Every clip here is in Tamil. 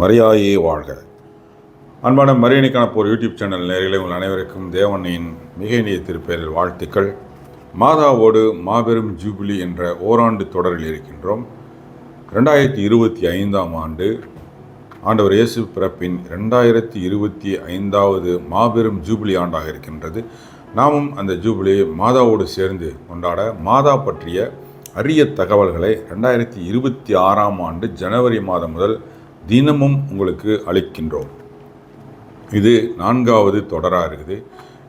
மரியாயே வாழ்க. அன்பான மரியணிக்கான போர் யூடியூப் சேனல் நேரில் உங்கள் அனைவருக்கும் தேவனின் மிக இனிய திருப்பெயரில் வாழ்த்துக்கள். மாதாவோடு மாபெரும் ஜூபிலி என்ற ஓராண்டு தொடரில் இருக்கின்றோம். ரெண்டாயிரத்தி இருபத்தி ஐந்தாம் ஆண்டு ஆண்டவர் இயேசு பிறப்பின் ரெண்டாயிரத்தி இருபத்தி ஐந்தாவது மாபெரும் ஜூபிலி ஆண்டாக இருக்கின்றது. நாமும் அந்த ஜூபிலியை மாதாவோடு சேர்ந்து கொண்டாட மாதா பற்றிய அரிய தகவல்களை ரெண்டாயிரத்தி இருபத்தி ஆறாம் ஆண்டு ஜனவரி மாதம் முதல் தினமும் உங்களுக்கு அளிக்கின்றோம். இது நான்காவது தொடராக இருக்குது.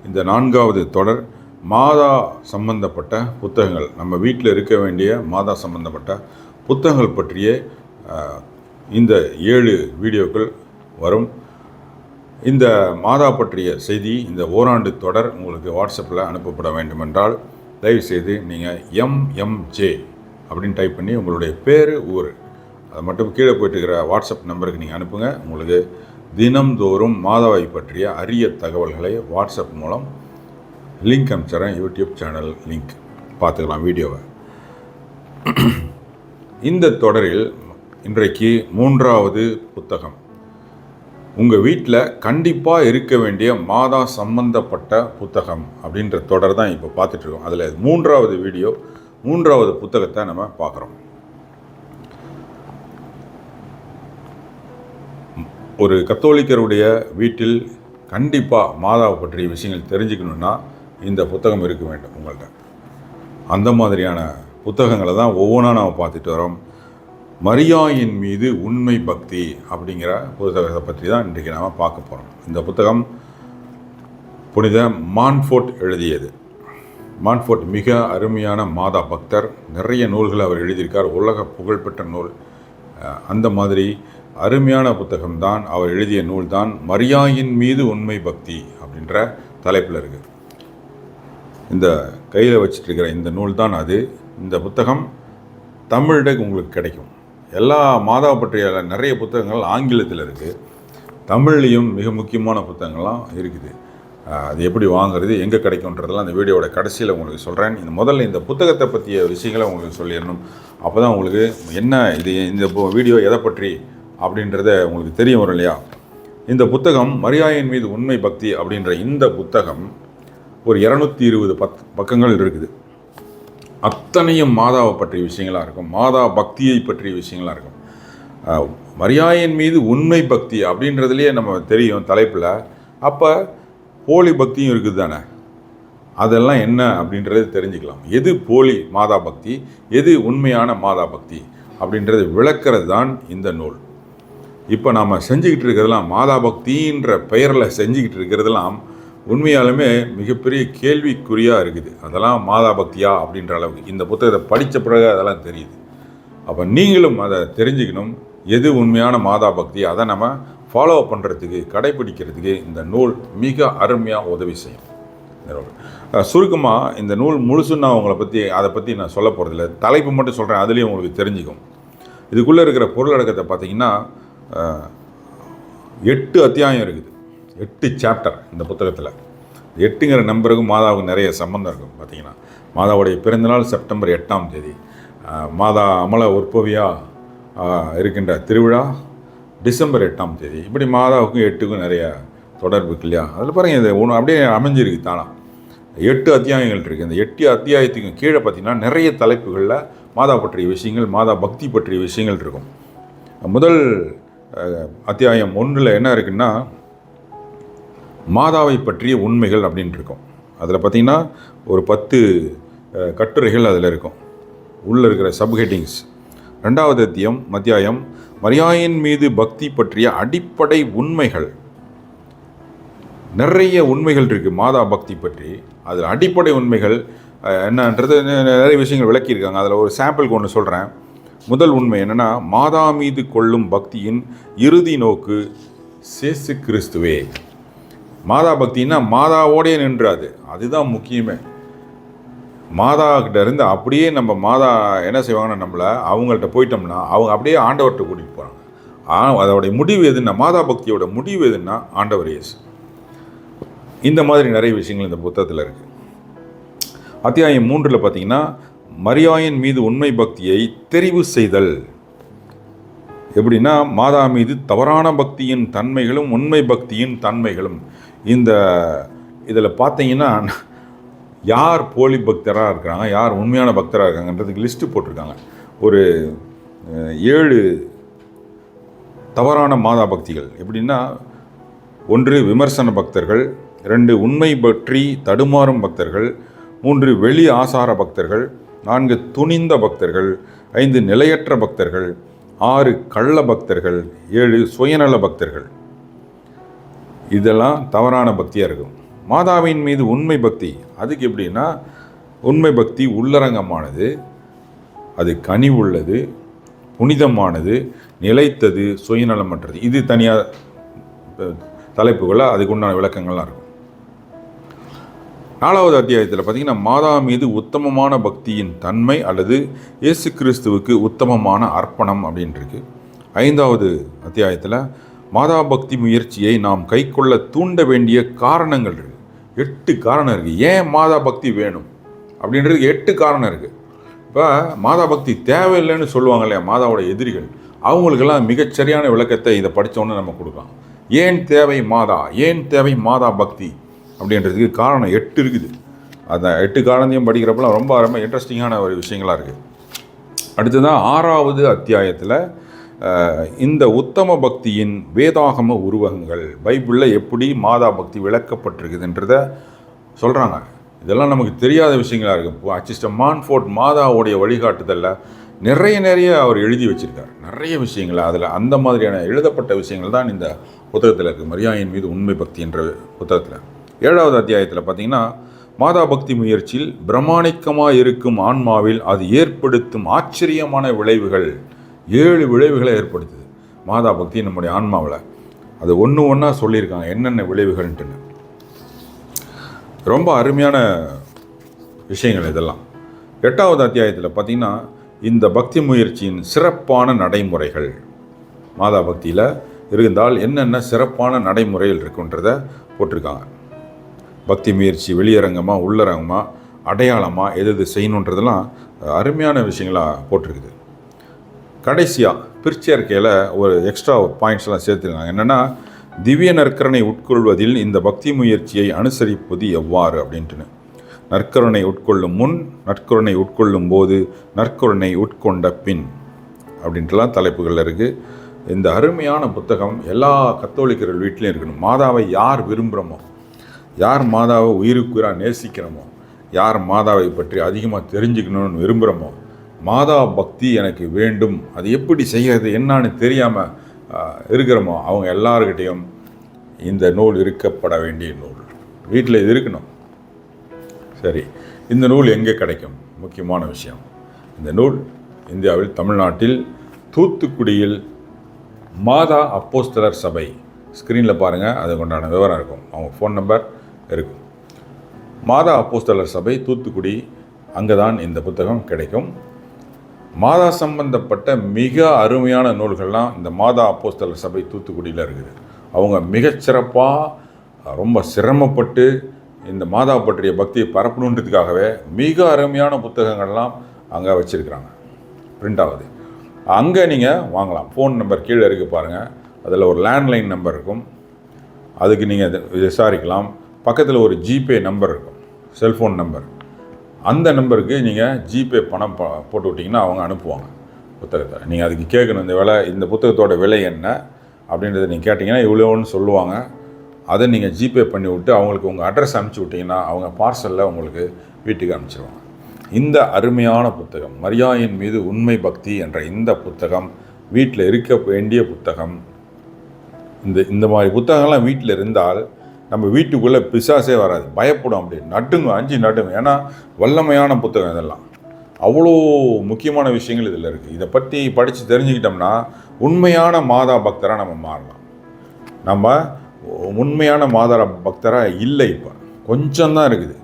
இந்த நான்காவது தொடர் மாதா சம்பந்தப்பட்ட புத்தகங்கள். நம்ம வீட்டில் இருக்க வேண்டிய மாதா சம்பந்தப்பட்ட புத்தகங்கள் பற்றிய இந்த ஏழு வீடியோக்கள் வரும். இந்த மாதா பற்றிய செய்தி இந்த ஓராண்டு தொடர் உங்களுக்கு வாட்ஸ்அப்பில் அனுப்பப்பட வேண்டுமென்றால் தயவுசெய்து நீங்கள் எம்எம்ஜே அப்படின்னு டைப் பண்ணி உங்களுடைய பேர் ஊர் அது மட்டும் கீழே போயிட்டு இருக்கிற வாட்ஸ்அப் நம்பருக்கு நீங்கள் அனுப்புங்க. உங்களுக்கு தினம்தோறும் மாதவாய் பற்றிய அரிய தகவல்களை வாட்ஸ்அப் மூலம் லிங்க் அனுப்பிச்சிட்றேன் யூடியூப் சேனல் லிங்க். பார்த்துக்கலாம் வீடியோவை. இந்த தொடரில் இன்றைக்கு மூன்றாவது புத்தகம். உங்கள் வீட்டில் கண்டிப்பாக இருக்க வேண்டிய மாதா சம்பந்தப்பட்ட புத்தகம் அப்படின்ற தொடர் தான் இப்போ பார்த்துட்ருக்கோம் அதில் மூன்றாவது வீடியோ மூன்றாவது புத்தகத்தை நம்ம பார்க்குறோம். ஒரு கத்தோலிக்கருடைய வீட்டில் கண்டிப்பாக மாதாவை பற்றிய விஷயங்கள் தெரிஞ்சுக்கணுன்னா இந்த புத்தகம் இருக்க வேண்டும் உங்கள்கிட்ட அந்த மாதிரியான புத்தகங்களை தான் ஒவ்வொன்றா நாம் பார்த்துட்டு வரோம். மரியாயின் மீது உண்மை பக்தி அப்படிங்கிற புத்தகத்தை பற்றி தான் இன்றைக்கு நாம் பார்க்க போகிறோம் இந்த புத்தகம் புனித மான்ஃபோர்ட் எழுதியது. மான்ஃபோர்ட் மிக அருமையான மாதா பக்தர். நிறைய நூல்களை அவர் எழுதியிருக்கார். உலக புகழ்பெற்ற நூல். அந்த மாதிரி அருமையான புத்தகம்தான் அவர் எழுதிய நூல்தான் மரியாயின் மீது உண்மை பக்தி அப்படின்ற தலைப்பில் இருக்குது இந்த கையில் வச்சுட்டு இருக்கிற இந்த நூல் தான் அது. இந்த புத்தகம் தமிழில் உங்களுக்கு கிடைக்கும். எல்லா மாதா பற்றிய நிறைய புத்தகங்கள் ஆங்கிலத்தில் இருக்குது தமிழ்லேயும் மிக முக்கியமான புத்தகங்கள்லாம் இருக்குது. அது எப்படி வாங்குறது எங்கே கிடைக்கும்ன்றதெல்லாம் அந்த வீடியோவோட கடைசியில் உங்களுக்கு சொல்கிறேன் இந்த முதல்ல இந்த புத்தகத்தை பற்றிய விஷயங்களை உங்களுக்கு சொல்லிடணும். அப்போ தான் உங்களுக்கு என்ன இது இந்த வீடியோ எதை பற்றி அப்படின்றத உங்களுக்கு தெரிய வரும் இல்லையா? இந்த புத்தகம் மரியாயின் மீது உண்மை பக்தி அப்படின்ற இந்த புத்தகம் ஒரு இரநூத்தி இருபது பத் பக்கங்கள் இருக்குது. அத்தனையும் மாதாவை பற்றிய விஷயங்களாக இருக்கும். மாதா பக்தியை பற்றிய விஷயங்களாக இருக்கும். மரியாயின் மீது உண்மை பக்தி அப்படின்றதுலேயே நம்ம தெரியும் தலைப்பில். அப்போ போலி பக்தியும் இருக்குது தானே? அதெல்லாம் என்ன அப்படின்றத தெரிஞ்சுக்கலாம். எது போலி மாதா பக்தி? எது உண்மையான மாதா பக்தி? அப்படின்றது விளக்கிறது தான் இந்த நூல். இப்போ நாம் செஞ்சுக்கிட்டு இருக்கிறதெல்லாம் மாதா பக்தின்ற பெயரில் செஞ்சுக்கிட்டு இருக்கிறதெல்லாம் உண்மையாலுமே மிகப்பெரிய கேள்விக்குறியாக இருக்குது. அதெல்லாம் மாதா பக்தியா அப்படின்ற அளவுக்கு. இந்த புத்தகத்தை படித்த பிறகு அதெல்லாம் தெரியுது. அப்போ நீங்களும் அதை தெரிஞ்சுக்கணும். எது உண்மையான மாதா பக்தி? அதை நம்ம ஃபாலோ பண்ணுறதுக்கு கடைபிடிக்கிறதுக்கு இந்த நூல் மிக அருமையாக உதவி செய்யும். சுருக்கமாக இந்த நூல் முழுசு நான் உங்களை பற்றி அதை பற்றி நான் சொல்ல போகிறதில்ல தலைப்பு மட்டும் சொல்கிறேன் அதுலேயும் உங்களுக்கு தெரிஞ்சுக்கும். இதுக்குள்ளே இருக்கிற பொருளடக்கத்தை பார்த்தீங்கன்னா எட்டு அத்தியாயம் இருக்குது. எட்டு சாப்டர் இந்த புத்தகத்தில். எட்டுங்கிற நம்பருக்கும் மாதாவுக்கும் நிறைய சம்பந்தம் இருக்கும் பார்த்தீங்கன்னா மாதாவுடைய பிறந்தநாள் செப்டம்பர் எட்டாம் தேதி. மாதா அமல உற்பவியாக இருக்கின்ற திருவிழா டிசம்பர் எட்டாம் தேதி. இப்படி மாதாவுக்கும் எட்டுக்கும் நிறைய தொடர்பு இருக்கு இல்லையா? அதில் பாருங்கள் இது ஒன்று அப்படியே அமைஞ்சிருக்கு தானா. எட்டு அத்தியாயங்கள் இருக்குது இந்த எட்டு அத்தியாயத்துக்கும் கீழே பார்த்தீங்கன்னா நிறைய தலைப்புகளில் மாதா பற்றிய விஷயங்கள் மாதா பக்தி பற்றிய விஷயங்கள் இருக்கும். முதல் அத்தியாயம் ஒன்றில் என்ன இருக்குன்னா மாதாவை பற்றிய உண்மைகள் அப்படின்ட்டு இருக்கும். அதில் பார்த்திங்கன்னா ஒரு பத்து கட்டுரைகள் அதில் இருக்கும். உள்ளே இருக்கிற சப்ஹெட்டிங்ஸ் ரெண்டாவது அத்தியம் மத்தியாயம் மரியாயின் மீது பக்தி பற்றிய அடிப்படை உண்மைகள். நிறைய உண்மைகள் இருக்குது மாதா பக்தி பற்றி. அதில் அடிப்படை உண்மைகள் என்னன்றது நிறைய விஷயங்கள் விளக்கியிருக்காங்க. அதில் ஒரு சாம்பிளுக்கு ஒன்று சொல்கிறேன் முதல் உண்மை என்னென்னா மாதா மீது கொள்ளும் பக்தியின் இறுதி நோக்கு சேசு கிறிஸ்துவே மாதா பக்தின்னா மாதாவோடே நின்றாது. அதுதான் முக்கியமே. மாதா கிட்ட இருந்து அப்படியே நம்ம மாதா என்ன செய்வாங்கன்னா நம்மளை அவங்கள்ட்ட போயிட்டோம்னா அவங்க அப்படியே ஆண்டவர்கிட்ட கூட்டிகிட்டு போகிறாங்க ஆனால் அதோடைய முடிவு எதுன்னா மாதா பக்தியோட முடிவு எதுன்னா ஆண்டவர் இயேசு. இந்த மாதிரி நிறைய விஷயங்கள் இந்த புத்தகத்தில் இருக்குது அத்தியாயம் மூன்றில் பார்த்தீங்கன்னா மரியாயின் மீது உண்மை பக்தியை தெரிவு செய்தல். எப்படின்னா மாதா மீது தவறான பக்தியின் தன்மைகளும் உண்மை பக்தியின் தன்மைகளும். இந்த இதில் பார்த்தீங்கன்னா யார் போலி பக்தராக இருக்கிறாங்க யார் உண்மையான பக்தராக இருக்காங்கன்றதுக்கு லிஸ்ட்டு போட்டிருக்காங்க. ஒரு ஏழு தவறான மாதா பக்திகள். எப்படின்னா ஒன்று விமர்சன பக்தர்கள் ரெண்டு உண்மை பற்றி தடுமாறும் பக்தர்கள் மூன்று வெளி ஆசார பக்தர்கள் நான்கு துணிந்த பக்தர்கள் ஐந்து நிலையற்ற பக்தர்கள் ஆறு கள்ள பக்தர்கள் ஏழு சுயநல பக்தர்கள். இதெல்லாம் தவறான பக்தியாக இருக்கும். மாதாவின் மீது உண்மை பக்தி அதுக்கு எப்படின்னா உண்மை பக்தி உள்ளரங்கமானது அது கனிவுள்ளது புனிதமானது நிலைத்தது சுயநலமற்றது. இது தனியாக தலைப்புகளில் அதுக்கு உண்டான விளக்கங்கள்லாம் இருக்கும். நாலாவது அத்தியாயத்தில் பார்த்தீங்கன்னா மாதா மீது உத்தமமான பக்தியின் தன்மை அல்லது இயேசு கிறிஸ்துவுக்கு உத்தமமான அர்ப்பணம் அப்படின்ட்டுருக்கு ஐந்தாவது அத்தியாயத்தில் மாதா பக்தி முயற்சியை நாம் கைக்கொள்ள தூண்ட வேண்டிய காரணங்கள் இருக்குது எட்டு காரணம் இருக்குது ஏன் மாதா பக்தி வேணும்? அப்படின்றதுக்கு எட்டு காரணம் இருக்குது இப்போ மாதா பக்தி தேவையில்லைன்னு சொல்லுவாங்க இல்லையா மாதாவோட எதிரிகள்? அவங்களுக்கெல்லாம் மிகச்சரியான விளக்கத்தை இதை படித்தோன்னு நம்ம கொடுக்கலாம். ஏன் தேவை மாதா? ஏன் தேவை மாதா பக்தி? அப்படின்றதுக்கு காரணம் எட்டு இருக்குது. அந்த எட்டு காரணத்தையும் படிக்கிறப்பெல்லாம் ரொம்ப ரொம்ப இன்ட்ரெஸ்டிங்கான ஒரு விஷயங்களாக இருக்குது அடுத்ததான் ஆறாவது அத்தியாயத்தில் இந்த உத்தம பக்தியின் வேதாகம உருவகங்கள் பைபிளில் எப்படி மாதா பக்தி விளக்கப்பட்டிருக்குதுன்றத சொல்கிறாங்க இதெல்லாம் நமக்கு தெரியாத விஷயங்களாக இருக்குது இப்போ அச்சிஸ்டர் மான்ஃபோர்ட் மாதாவுடைய வழிகாட்டுதலில் நிறைய நிறைய அவர் எழுதி வச்சுருக்கார். நிறைய விஷயங்கள் அதில் அந்த மாதிரியான எழுதப்பட்ட விஷயங்கள் தான் இந்த புத்தகத்தில் இருக்குது மரியாயின் மீது உண்மை பக்தி என்ற புத்தகத்தில். ஏழாவது அத்தியாயத்தில் பார்த்தீங்கன்னா மாதா பக்தி முயற்சியில் பிரமாணிக்கமாக இருக்கும் ஆன்மாவில் அது ஏற்படுத்தும் ஆச்சரியமான விளைவுகள் ஏழு விளைவுகளை ஏற்படுத்துது. மாதா பக்தி நம்முடைய ஆன்மாவில். அது ஒன்று ஒன்றா சொல்லியிருக்காங்க என்னென்ன விளைவுகள்ன்ட்டுன்னு. ரொம்ப அருமையான விஷயங்கள் இதெல்லாம். எட்டாவது அத்தியாயத்தில் பார்த்தீங்கன்னா இந்த பக்தி முயற்சியின் சிறப்பான நடைமுறைகள். மாதா பக்தியில் இருந்தால் என்னென்ன சிறப்பான நடைமுறைகள் இருக்குன்றத போட்டிருக்காங்க. பக்தி முயற்சி வெளியரங்கமாக உள்ளரங்கமாக அடையாளமாக எது எது செய்யணுன்றதெல்லாம் அருமையான விஷயங்களாக போட்டிருக்குது. கடைசியாக பிற்சேர்க்கையில் ஒரு எக்ஸ்ட்ரா பாயிண்ட்ஸ்லாம் சேர்த்துருக்காங்க. என்னென்னா திவ்ய நற்கரனை உட்கொள்வதில் இந்த பக்தி முயற்சியை அனுசரிப்பது எவ்வாறு அப்படின்ட்டுன்னு. நற்கருணை உட்கொள்ளும் முன் நற்கருணை உட்கொள்ளும் போது நற்கருணை உட்கொண்ட பின் அப்படின்ட்டுலாம் தலைப்புகள் இருக்குது இந்த அருமையான புத்தகம் எல்லா கத்தோலிக்கர்கள் வீட்லேயும் இருக்கணும். மாதாவை யார் விரும்புகிறோமோ யார் மாதாவை உயிருக்குயிராக நேசிக்கிறோமோ? யார் மாதாவை பற்றி அதிகமாக தெரிஞ்சுக்கணும்னு விரும்புகிறோமோ மாதா பக்தி எனக்கு வேண்டும். அது எப்படி செய்கிறது? என்னான்னு தெரியாமல் இருக்கிறோமோ? அவங்க எல்லாருக்கிட்டேயும் இந்த நூல் இருக்கப்பட வேண்டிய நூல். வீட்டில் இது இருக்கணும். சரி இந்த நூல் எங்கே கிடைக்கும்? முக்கியமான விஷயம். இந்த நூல் இந்தியாவில் தமிழ்நாட்டில் தூத்துக்குடியில் மாதா அப்போஸ்தலர் சபை. ஸ்க்ரீனில் பாருங்கள் அதுக்கு உண்டான விவரம் இருக்கும். அவங்க ஃபோன் நம்பர் இருக்கும். மாதா அப்போஸ்தலர் சபை தூத்துக்குடி அங்கே தான் இந்த புத்தகம் கிடைக்கும். மாதா சம்பந்தப்பட்ட மிக அருமையான நூல்கள்லாம் இந்த மாதா அப்போஸ்தலர் சபை தூத்துக்குடியில் இருக்குது. அவங்க மிகச்சிறப்பாக ரொம்ப சிரமப்பட்டு இந்த மாதா பற்றிய பக்தியை பரப்பணுன்றதுக்காகவே மிக அருமையான புத்தகங்கள்லாம் அங்கே வச்சுருக்கிறாங்க. பிரிண்ட் ஆகுது அங்கே நீங்கள் வாங்கலாம். ஃபோன் நம்பர் கீழே இருக்குது பாருங்கள் அதில் ஒரு லேண்ட்லைன் நம்பர் இருக்கும். அதுக்கு நீங்கள் விசாரிக்கலாம். பக்கத்தில் ஒரு ஜிபே நம்பர் இருக்கும். செல்ஃபோன் நம்பர் அந்த நம்பருக்கு நீங்கள் ஜிபே பணம் ப போட்டு விட்டிங்கன்னா அவங்க அனுப்புவாங்க புத்தகத்தை. நீங்கள் அதுக்கு கேட்கணும் இந்த விலை இந்த புத்தகத்தோட விலை என்ன அப்படின்றத நீங்கள் கேட்டிங்கன்னா இவ்வளோன்னு சொல்லுவாங்க. அதை நீங்கள் ஜிபே பண்ணி விட்டு அவங்களுக்கு உங்கள் அட்ரஸ் அனுப்பிச்சி விட்டிங்கன்னா அவங்க பார்சலில் உங்களுக்கு வீட்டுக்கு அனுப்பிச்சிடுவாங்க இந்த அருமையான புத்தகம் மரியாயின் மீது உண்மை பக்தி என்ற இந்த புத்தகம் வீட்டில் இருக்க வேண்டிய புத்தகம் இந்த இந்த மாதிரி புத்தகங்கள்லாம் வீட்டில் இருந்தால் நம்ம வீட்டுக்குள்ளே பிசாசே வராது. பயப்படும் அப்படி. நட்டுங்க அஞ்சு நட்டுங்க ஏன்னா வல்லமையான புத்தகம் இதெல்லாம். அவ்வளோ முக்கியமான விஷயங்கள் இதில் இருக்குது இதை பற்றி படித்து தெரிஞ்சுக்கிட்டோம்னா உண்மையான மாதா பக்தராக நம்ம மாறலாம். நம்ம உண்மையான மாதா பக்தராக இல்லை இப்போ. கொஞ்சம் தான் இருக்குது.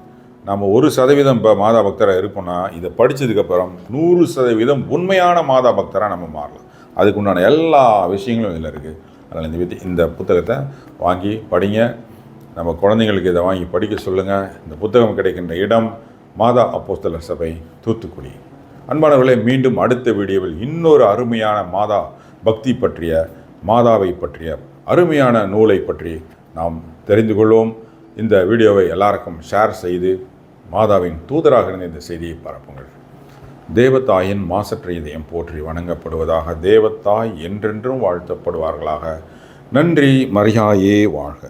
நம்ம ஒரு சதவீதம் இப்போ மாதா பக்தராக இருக்கோம்னா இதை படித்ததுக்கப்புறம் நூறு சதவீதம் உண்மையான மாதா பக்தராக நம்ம மாறலாம். அதுக்கு உண்டான எல்லா விஷயங்களும் இதில் இருக்குது அதனால் இந்த வித் இந்த புத்தகத்தை வாங்கி படிங்க. நம்ம குழந்தைங்களுக்கு இதை வாங்கி படிக்க சொல்லுங்கள் இந்த புத்தகம் கிடைக்கின்ற இடம் மாதா அப்போஸ்தலர் சபை தூத்துக்குடி. அன்பானவர்களே மீண்டும் அடுத்த வீடியோவில் இன்னொரு அருமையான மாதா பக்தி பற்றிய மாதாவை பற்றிய அருமையான நூலை பற்றி நாம் தெரிந்து கொள்வோம். இந்த வீடியோவை எல்லாருக்கும் ஷேர் செய்து மாதாவின் தூதராக இருந்த இந்த செய்தியை பரப்புங்கள். தேவதாயின் மாசற்ற இதயம் போற்றி வணங்கப்படுவதாக தேவத்தாய் என்றென்றும் வாழ்த்தப்படுவார்களாக. நன்றி மரியாயே வாழ்க.